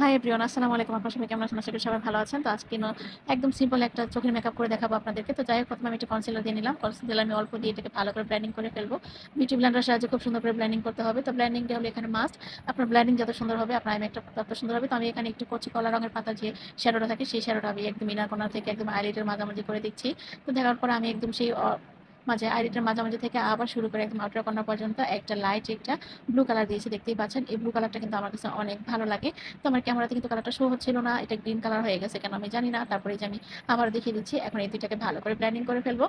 Hi everyone আসসালামু আলাইকুম আপনার সবাই কেমন আছেন? আশা করি সবাই ভালো আছেন। তো আজকে একদম সিম্পল একটা চোখের মেকআপ করে দেখাবো আপনাদেরকে। তো যাই হোক, প্রথমে আমি একটা কনসিলার দিয়ে নিলাম। কনসিলার আমি অল্প দিয়ে এটাকে ভালো করে ব্ল্যান্ডিং করে ফেলব। বিউটি ব্লেন্ডার সাহায্যে খুব সুন্দর করে ব্ল্যান্ডিং করতে হবে। তো ব্ল্যান্ডিংটা হলে এখানে মাস্ট আপনার ব্ল্যান্ডিং যত সুন্দর হবে, আপনার একটা তত সুন্দর হবে। তো আমি এখানে একটু কচি কলা রঙের পাতা যে শ্যাডোটা থাকে, সেই শ্যাডোটা আমি একদম ইনার কর্নার থেকে একদম আইলিটের মাঝামাঝি করে দিচ্ছি। তো দেখার পর আমি একদম সেই মাঝে আইডিটার মাঝামাঝি থেকে আবার শুরু করে একদম আউটার কর্নার পর্যন্ত একটা লাইট একটা ব্লু কালার দিয়েছে, দেখতেই পাচ্ছেন। এই ব্লু কালারটা কিন্তু আমার কাছে অনেক ভালো লাগে। তো আমার ক্যামেরাতে কিন্তু কালারটা শো হচ্ছিল না, এটা গ্রিন কালার হয়ে গেছে কেন আমি জানি না। তারপরে যে আমি আবার দেখিয়ে দিচ্ছি, এখন এই দুইটাকে ভালো করে ব্ল্যান্ডিং করে ফেলব।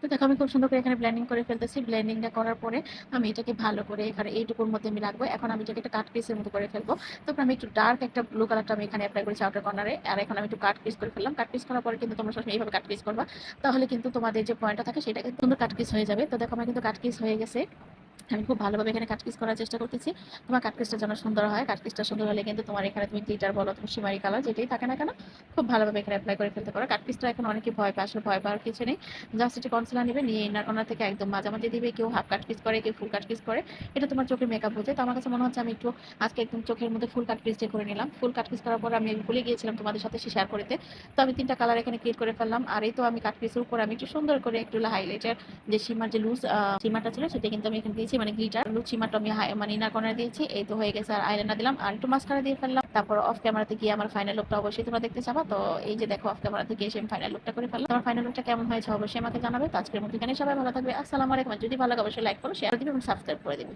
তো দেখো, আমি খুব সুন্দর করে এখানে ব্লেন্ডিং করে ফেলতেছি। ব্লেন্ডিংটা করার পরে আমি এটাকে ভালো করে এখানে এইটুকুর মধ্যে আমি রাখব। এখন আমি এটাকে একটা কাট পিসের মতো করে ফেলব। তারপর আমি একটু ডার্ক একটা ব্লু কালারটা আমি এখানে অ্যাপ্লাই করেছি আউটার কর্নারে আর এখন আমি একটু কাট পিস করে ফেললাম। কাট পিস করার পরে কিন্তু তোমরা সবসময় এইভাবে কাট পিস করবা। তাহলে কিন্তু তোমাদের যে পয়েন্টটা থাকে, সেটা সুন্দর কাট পিস হয়ে যাবে। তো দেখো, আমার কিন্তু কাট পিস হয়ে গেছে। আমি খুব ভালোভাবে এখানে কাটপিস করার চেষ্টা করতেছি। তোমার কাটপিসটা যেন সুন্দর হয়, কাটপিসটা সুন্দর হলে কিন্তু তোমার এখানে তুমি গ্লিটার বলো, তুমি সিমারি কালার যেটাই থাকে না কেন, খুব ভালোভাবে এখানে অ্যাপ্লাই করে ফেলতে পারো। কাটপিসটা এখন অনেকে ভয় পায়, আসলে ভয় পাওয়ার কিছু নেই। জাস্ট একটু কনসিলার নেবে, নিয়ে ইনার কর্নার থেকে একদম মাঝামাঝি দিবে, কেউ হাফ কাটপিস করে, কেউ ফুল কাটপিস করে। এটা তোমার চোখের মেকআপ বোঝে তো আমার কাছে মনে হচ্ছে আমি একটু আজকে একদম চোখের মধ্যে ফুল কাটপিস দিয়ে করে নিলাম। ফুল কাটপিস করার পর আমি ভুলে গিয়েছিলাম তোমাদের সাথে শেয়ার করতে। তো আমি তিনটা কালার এখানে ক্রিয়েট করে ফেললাম। আর এই তো আমি কাটপিসের উপর আমি একটু সুন্দর করে একটু হাইলাইটার যে সীমার যে লুজ সীমাটা ছিল, সেটা কিন্তু আমি এখানে দিয়েছি মানে গ্লিটার লুজ সীমাটা আমি মানে ইনার কর্নার দিয়েছি, এই তো হয়ে গেছে, আর আইলাইনার দিলাম, আর একটু মাস্কারা দিয়ে ফেললাম, তারপর অফ ক্যামেরাতে গিয়ে আমার ফাইনাল লুকটা অবশ্যই তোমরা দেখতে চাবা, তো এই যে দেখো অফ ক্যামেরা এসে আমি ফাইনাল লুকটা করে ফেললাম, তোমার ফাইনাল লুকটা কেমন হয়েছে অবশ্যই আমাকে জানাবে, তো আজকের মতো এখানে সবাই ভালো থাকবে, আসসালামু আলাইকুম যদি ভালো লাগে অবশ্যই লাইক করো শেয়ার দিবে এবং সাবস্ক্রাইব করে দিবে।